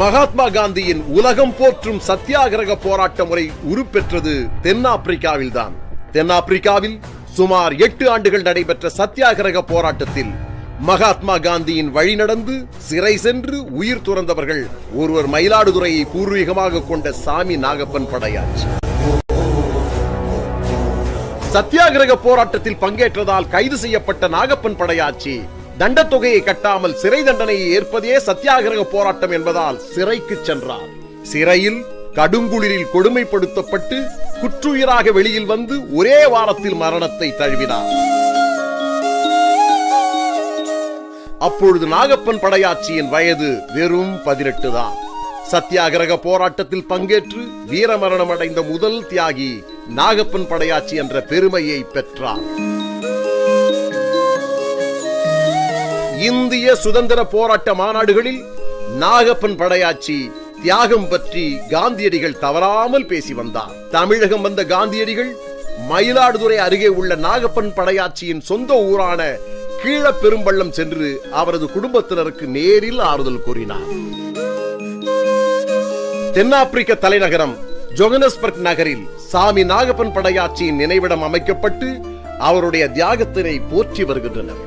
மகாத்மா காந்தியின் உலகம் போற்றும் சத்தியாகிரக போராட்ட முறை உருப்பெற்றது தென்னாப்பிரிக்காவில்தான். தென்னாப்பிரிக்காவில் சுமார் எட்டு ஆண்டுகள் நடைபெற்ற சத்தியாகிரக போராட்டத்தில் மகாத்மா காந்தியின் வழி நடந்து சிறை சென்று உயிர் துறந்தவர்கள் ஒருவர் மயிலாடுதுறையை பூர்வீகமாக கொண்ட சாமி நாகப்பன் படையாச்சி. சத்தியாகிரக போராட்டத்தில் பங்கேற்றதால் கைது செய்யப்பட்ட நாகப்பன் படையாச்சி. தண்டத்தொகையை கட்டாமல் சிறை தண்டனையை ஏற்பதே சத்தியாகிரக போராட்டம் என்பதால் சிறைக்கு சென்றார். சிறையில் கடுங்குளிரில் கொடுமைப்படுத்தப்பட்டு குற்றுயிராக வெளியில் வந்து ஒரே வாரத்தில் மரணத்தை தழுவினார். அப்பொழுது நாகப்பன் படையாச்சியின் வயது வெறும் பதினெட்டு தான். சத்தியாகிரக போராட்டத்தில் பங்கேற்று வீரமரணம் அடைந்த முதல் தியாகி நாகப்பன் படையாட்சி என்ற பெருமையை பெற்றார். இந்திய சுதந்திர போராட்ட மாநாடுகளில் நாகப்பன் படையாச்சி தியாகம் பற்றி காந்தியடிகள் தவறாமல் பேசி வந்தார். தமிழகம் வந்த காந்தியடிகள் மயிலாடுதுறை அருகே உள்ள நாகப்பன் படையாச்சியின் சொந்த ஊரான கீழ பெரும்பள்ளம் சென்று அவரது குடும்பத்தினருக்கு நேரில் ஆறுதல் கூறினார். தென்னாப்பிரிக்க தலைநகரம் ஜொகனஸ்பர்க் நகரில் சாமி நாகப்பன் படையாச்சியின் நினைவிடம் அமைக்கப்பட்டு அவருடைய தியாகத்தினை போற்றி வருகின்றனர்.